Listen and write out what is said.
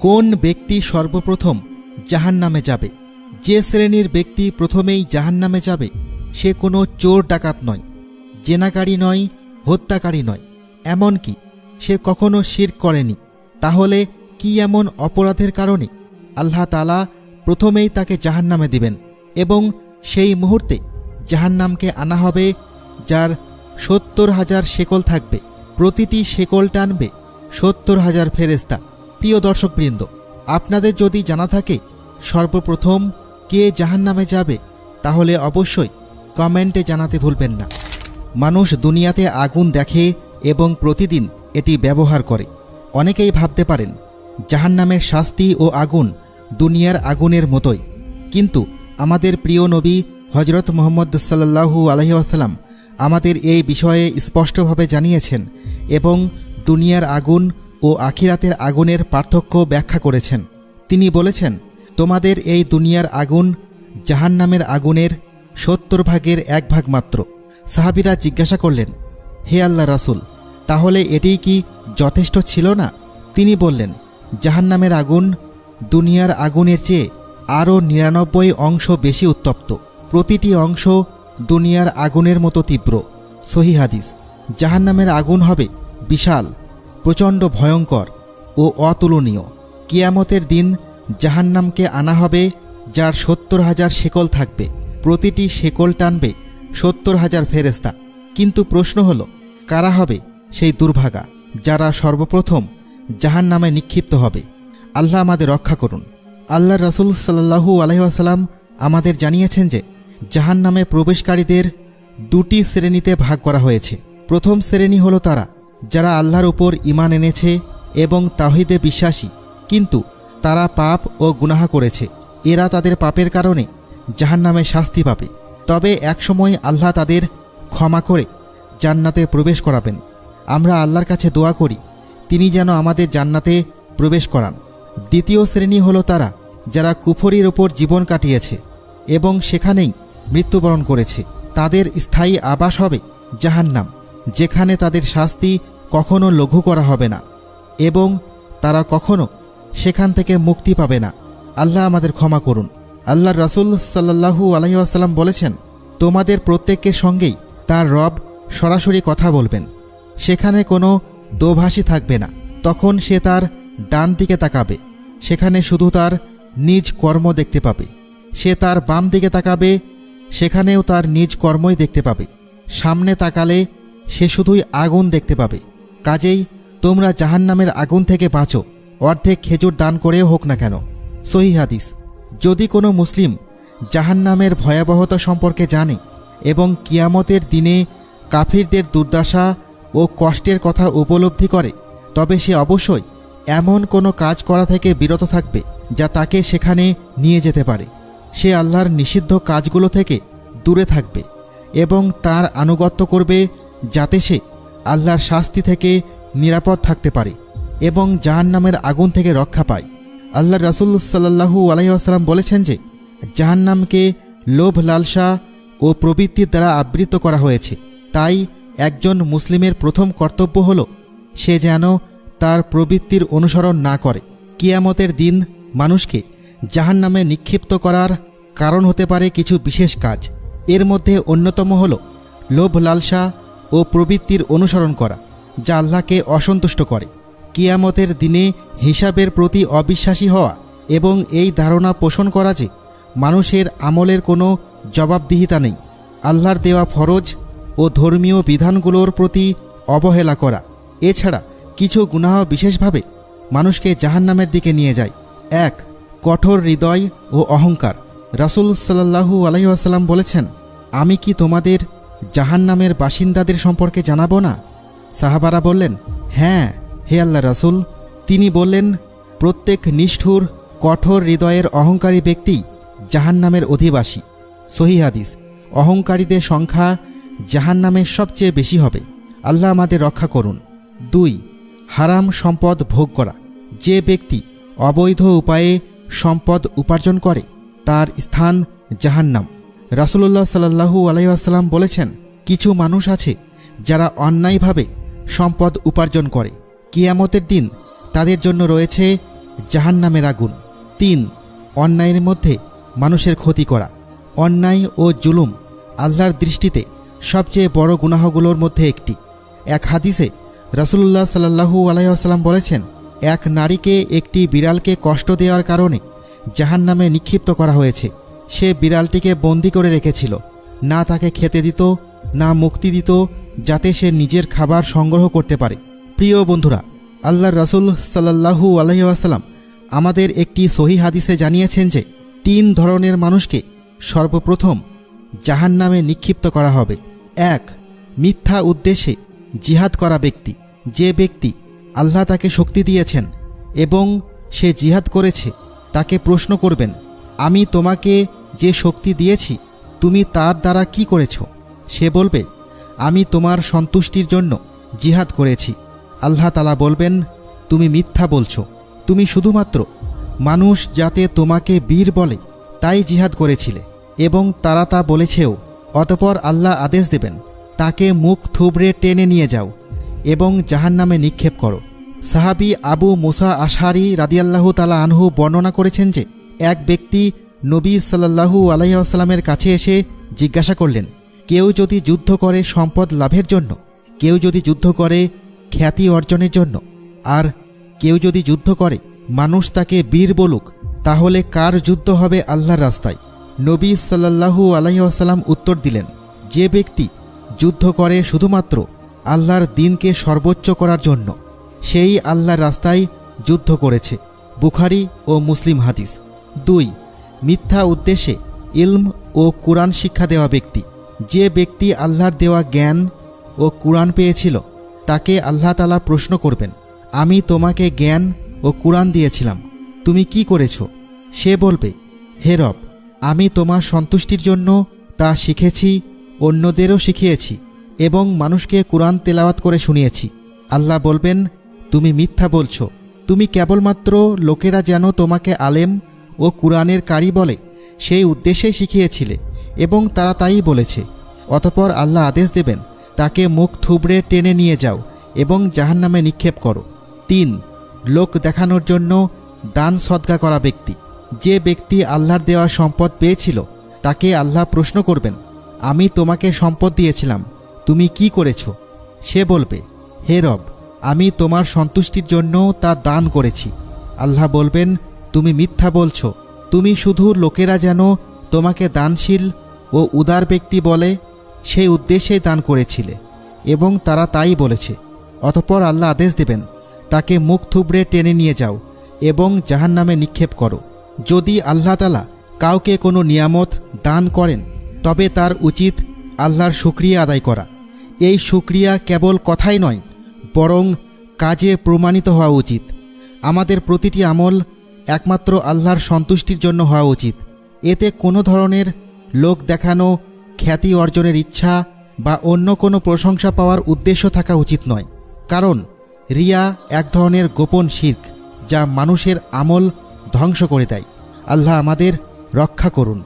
কোন ব্যক্তি সর্বপ্রথম জাহান নামে যাবে? যে শ্রেণির ব্যক্তি প্রথমেই জাহান নামে যাবে, সে কোনো চোর ডাকাত নয়, জেনাকারী নয়, হত্যাকারী নয়। এমনকি সে কখনো শির করেনি। তাহলে কি এমন অপরাধের কারণে আল্লাহ তালা প্রথমেই তাকে জাহান্নামে দিবেন এবং সেই মুহূর্তে জাহান্নামকে আনা হবে যার সত্তর হাজার শেকল থাকবে। প্রতিটি শেকল টানবে সত্তর হাজার ফেরেস্তা প্রিয় দর্শকবৃন্দ, আপনাদের যদি জানা থাকে, সর্বপ্রথম কে জাহান্নামে যাবে, তাহলে অবশ্যই কমেন্টে জানাতে ভুলবেন না। মানুষ দুনিয়াতে আগুন দেখে এবং প্রতিদিন এটি ব্যবহার করে। অনেকেই ভাবতে পারেন, জাহান্নামের শাস্তি ও আগুন দুনিয়ার আগুনের মতোই। কিন্তু আমাদের প্রিয় নবী হজরত মোহাম্মদ সাল্লাহু আলহি আসাল্লাম আমাদের এই বিষয়ে স্পষ্টভাবে জানিয়েছেন এবং দুনিয়ার আগুন ও আখিরাতের আগুনের পার্থক্য ব্যাখ্যা করেছেন। তিনি বলেছেন, তোমাদের এই দুনিয়ার আগুন জাহান্নামের আগুনের সত্তর ভাগের এক ভাগ মাত্র। সাহাবিরা জিজ্ঞাসা করলেন, হে আল্লাহ রাসুল, তাহলে এটিই কি যথেষ্ট ছিল না? তিনি বললেন, জাহান্নামের আগুন দুনিয়ার আগুনের চেয়ে আরও নিরানব্বই অংশ বেশি উত্তপ্ত। প্রতিটি অংশ দুনিয়ার আগুনের মতো তীব্র। সহি হাদিস, জাহান্নামের আগুন হবে বিশাল প্রচণ্ড ভয়ঙ্কর ও অতুলনীয়। কিয়ামতের দিন জাহান্নামকে আনা হবে, যার সত্তর হাজার শেকল থাকবে। প্রতিটি শেকল টানবে সত্তর হাজার ফেরেস্তা কিন্তু প্রশ্ন হল, কারা হবে সেই দুর্ভাগা, যারা সর্বপ্রথম জাহান নামে নিক্ষিপ্ত হবে? আল্লাহ আমাদের রক্ষা করুন। আল্লাহ রসুল সাল্লাহু আলহিহাসাল্লাম আমাদের জানিয়েছেন যে জাহান নামে প্রবেশকারীদের দুটি শ্রেণীতে ভাগ করা হয়েছে। প্রথম শ্রেণি হলো তারা যারা আল্লাহর উপর ইমান এনেছে এবং তাহিদে বিশ্বাসী, কিন্তু তারা পাপ ও গুনাহা করেছে। এরা তাদের পাপের কারণে জাহান নামে শাস্তি পাবে। তবে একসময় আল্লাহ তাদের ক্ষমা করে জান্নাতে প্রবেশ করাবেন। আমরা আল্লাহর কাছে দোয়া করি, তিনি যেন আমাদের জান্নাতে প্রবেশ করান। দ্বিতীয় শ্রেণি হলো তারা, যারা কুফরির ওপর জীবন কাটিয়েছে এবং সেখানেই মৃত্যুবরণ করেছে। তাদের স্থায়ী আবাস হবে জাহান্নাম। যেখানে তাদের শাস্তি কখনো লঘু করা হবে না এবং তারা কখনো সেখান থেকে মুক্তি পাবে না। আল্লাহ আমাদের ক্ষমা করুন। আল্লাহ রাসুল সাল্লাহু আলহিউসাল্লাম বলেছেন, তোমাদের প্রত্যেকের সঙ্গেই তার রব সরাসরি কথা বলবেন। সেখানে কোনো দোভাষী থাকবে না। তখন সে তার ডান দিকে তাকাবে। সেখানে শুধু তার নিজ কর্ম দেখতে পাবে। সে তার বাম দিকে তাকাবে, সেখানেও তার নিজ কর্মই দেখতে পাবে। সামনে তাকালে সে শুধুই আগুন দেখতে পাবে। কাজেই তোমরা জাহান্নামের আগুন থেকে বাঁচো। অর্ধেক খেজুর দান করেও হোক না কেন। সহি হাদিস। যদি কোনো মুসলিম জাহান্নামের ভয়াবহতা সম্পর্কে জানে এবং কিয়ামতের দিনে কাফিরদের দুর্দশা ও কষ্টের কথা উপলব্ধি করে, তবে সে অবশ্যই এমন কোনো কাজ করা থেকে বিরত থাকবে যা তাকে সেখানে নিয়ে যেতে পারে। সে আল্লাহর নিষিদ্ধ কাজগুলো থেকে দূরে থাকবে এবং তার আনুগত্য করবে যাতে সে আল্লাহর শাস্তি থেকে নিরাপদ থাকতে পারে এবং জাহান্নামের আগুন থেকে রক্ষা পায়। আল্লাহ রাসুল সাল্লাহু আলাইসাল্লাম বলেছেন যে, জাহান্নামকে লোভ, লালসা ও প্রবৃত্তির দ্বারা আবৃত করা হয়েছে। তাই একজন মুসলিমের প্রথম কর্তব্য হল সে যেন তার প্রবৃত্তির অনুসরণ না করে। কিয়ামতের দিন মানুষকে জাহান্নামে নিক্ষিপ্ত করার কারণ হতে পারে কিছু বিশেষ কাজ। এর মধ্যে অন্যতম হল লোভ, লালসা ও প্রবৃত্তির অনুসরণ করা, যা আল্লাহকে অসন্তুষ্ট করে। কিয়ামতের দিনে হিসাবের প্রতি অবিশ্বাসী হওয়া এবং এই ধারণা পোষণ করা যে মানুষের আমলের কোনো জবাবদিহিতা নেই, আল্লাহর দেওয়া ফরজ ও ধর্মীয় বিধানগুলোর প্রতি অবহেলা করা। এছাড়া কিছু গুনাহ বিশেষভাবে মানুষকে জাহান্নামের দিকে নিয়ে যায়। এক, কঠোর হৃদয় ও অহংকার। রাসুল সাল্লাহু আলহিহাসাল্লাম বলেছেন, আমি কি তোমাদের জাহান্নামের বাসিন্দাদের সম্পর্কে জানাব না? সাহাবারা বললেন হ্যাঁ হে আল্লাহ রাসুল। তিনি বললেন, প্রত্যেক নিষ্ঠুর, কঠোর হৃদয়ের অহংকারী ব্যক্তি জাহান্নামের অধিবাসী। সহি হাদিস। অহংকারীদের সংখ্যা জাহান্নামের সবচেয়ে বেশি হবে। আল্লাহ আমাদের রক্ষা করুন। দুই, হারাম সম্পদ ভোগ করা। যে ব্যক্তি অবৈধ উপায়ে সম্পদ উপার্জন করে, তার স্থান জাহান্নাম। রাসুলুল্লাহ সাল্লাহু আলাইসাল্লাম বলেছেন, কিছু মানুষ আছে যারা অন্যায়ভাবে সম্পদ উপার্জন করে। কিয়ামতের দিন তাদের জন্য রয়েছে জাহান্নামের আগুন। তিন, অন্যায়ের মধ্যে মানুষের ক্ষতি করা। অন্যায় ও জুলুম আল্লাহর দৃষ্টিতে সবচেয়ে বড় গুনাহগুলোর মধ্যে একটি। এক হাদিসে রাসূলুল্লাহ সাল্লাহু আলাইসাল্লাম বলেছেন, এক নারীকে একটি বিড়ালকে কষ্ট দেওয়ার কারণে জাহান্নামে নিক্ষিপ্ত করা হয়েছে। সে বিড়ালটিকে বন্দি করে রেখেছিল। না তাকে খেতে দিত, না মুক্তি দিত, যাতে সে নিজের খাবার সংগ্রহ করতে পারে। প্রিয় বন্ধুরা আল্লাহ রাসূল সাল্লাহু আলহিহাসাল্লাম আমাদের একটি সহি হাদিসে জানিয়েছেন যে, তিন ধরনের মানুষকে সর্বপ্রথম জাহান্নামে নিক্ষিপ্ত করা হবে। এক, মিথ্যা উদ্দেশ্যে জিহাদ করা ব্যক্তি। যে ব্যক্তি আল্লাহ তাকে শক্তি দিয়েছেন এবং সে জিহাদ করেছে, তাকে প্রশ্ন করবেন, আমি তোমাকে যে শক্তি দিয়েছি, তুমি তার দ্বারা কি করেছ? সে বলবে, আমি তোমার সন্তুষ্টির জন্য জিহাদ করেছি। আল্লাহ তালা বলবেন, তুমি মিথ্যা বলছো। তুমি শুধুমাত্র মানুষ যাতে তোমাকে বীর বলে, তাই জিহাদ করেছিলে। এবং তারা তা বলেছেও, অতপর আল্লাহ আদেশ দেবেন, তাকে মুখ থুবড়ে টেনে নিয়ে যাও এবং জাহান্নামে নিক্ষেপ করো। সাহাবি আবু মুসা আশারি রাদিয়াল্লাহু তালা আনহু বর্ণনা করেছেন যে, এক ব্যক্তি নবী সাল্লাহু আলাইসাল্লামের কাছে এসে জিজ্ঞাসা করলেন, কেউ যদি যুদ্ধ করে সম্পদ লাভের জন্য, কেউ যদি যুদ্ধ করে খ্যাতি অর্জনের জন্য, আর কেউ যদি যুদ্ধ করে মানুষ তাকে বীর বলুক, তাহলে কার যুদ্ধ হবে আল্লাহর রাস্তায়? নবী সাল্লাহু আলাইসাল্লাম উত্তর দিলেন, যে ব্যক্তি যুদ্ধ করে শুধুমাত্র আল্লাহর দিনকে সর্বোচ্চ করার জন্য, সেই আল্লাহর রাস্তায় যুদ্ধ করেছে। বুখারি ও মুসলিম হাদিস। দুই মিথ্যা উদ্দেশ্যে ইলম ও কোরআন শিক্ষা দেওয়া ব্যক্তি। যে ব্যক্তি আল্লাহর দেওয়া জ্ঞান ও কোরআন পেয়েছিল, তাকে আল্লাহ তালা প্রশ্ন করবেন, আমি তোমাকে জ্ঞান ও কোরআন দিয়েছিলাম, তুমি কি করেছ? সে বলবে, হে রব, আমি তোমার সন্তুষ্টির জন্য তা শিখেছি, অন্যদেরও শিখিয়েছি এবং মানুষকে কোরআন তেলাওয়াত করে শুনিয়েছি। আল্লাহ বলবেন, তুমি মিথ্যা বলছো। তুমি কেবলমাত্র লোকেরা যেন তোমাকে আলেম ও কুরআনের কারি বলে। সেই উদ্দেশ্যেই শিখিয়েছিলে এবং তারা তাই বলেছে। অতপর আল্লাহ আদেশ দেবেন, তাকে মুখ থুবড়ে টেনে নিয়ে যাও এবং জাহান্নামে নিক্ষেপ করো। তিন, লোক দেখানোর জন্য দান সদ্গা করা ব্যক্তি। যে ব্যক্তি আল্লাহর দেওয়া সম্পদ পেয়েছিল, তাকে আল্লাহ প্রশ্ন করবেন, আমি তোমাকে সম্পদ দিয়েছিলাম, তুমি কি করেছ? সে বলবে, হে রব, আমি তোমার সন্তুষ্টির জন্য তা দান করেছি। আল্লাহ বলবেন তুমি মিথ্যা বলছ। তুমি শুধু লোকেরা যেন তোমাকে দানশীল ও উদার ব্যক্তি বলে, সেই উদ্দেশ্যে দান করেছিলে, এবং তারা তাই বলেছে। অতপর আল্লাহ আদেশ দেবেন, তাকে মুখ থুবড়ে টেনে নিয়ে যাও এবং জাহান নামে নিক্ষেপ করো। যদি আল্লাহ তালা কাউকে কোনো নিয়ামত দান করেন, তবে তার উচিত আল্লাহর শুক্রিয়া আদায় করা। এই শুক্রিয়া কেবল কথাই নয়, বরং কাজে প্রমাণিত হওয়া উচিত। আমাদের প্রতিটি আমল একমাত্র আল্লাহর সন্তুষ্টির জন্য হওয়া উচিত। এতে কোনো ধরনের লোক দেখানো, খ্যাতি অর্জনের ইচ্ছা বা অন্য কোনো প্রশংসা পাওয়ার উদ্দেশ্য থাকা উচিত নয়। কারণ, রিয়া এক ধরনের গোপন শির্ক যা মানুষের আমল ধ্বংস করে দেয়। আল্লাহ আমাদের রক্ষা করুন।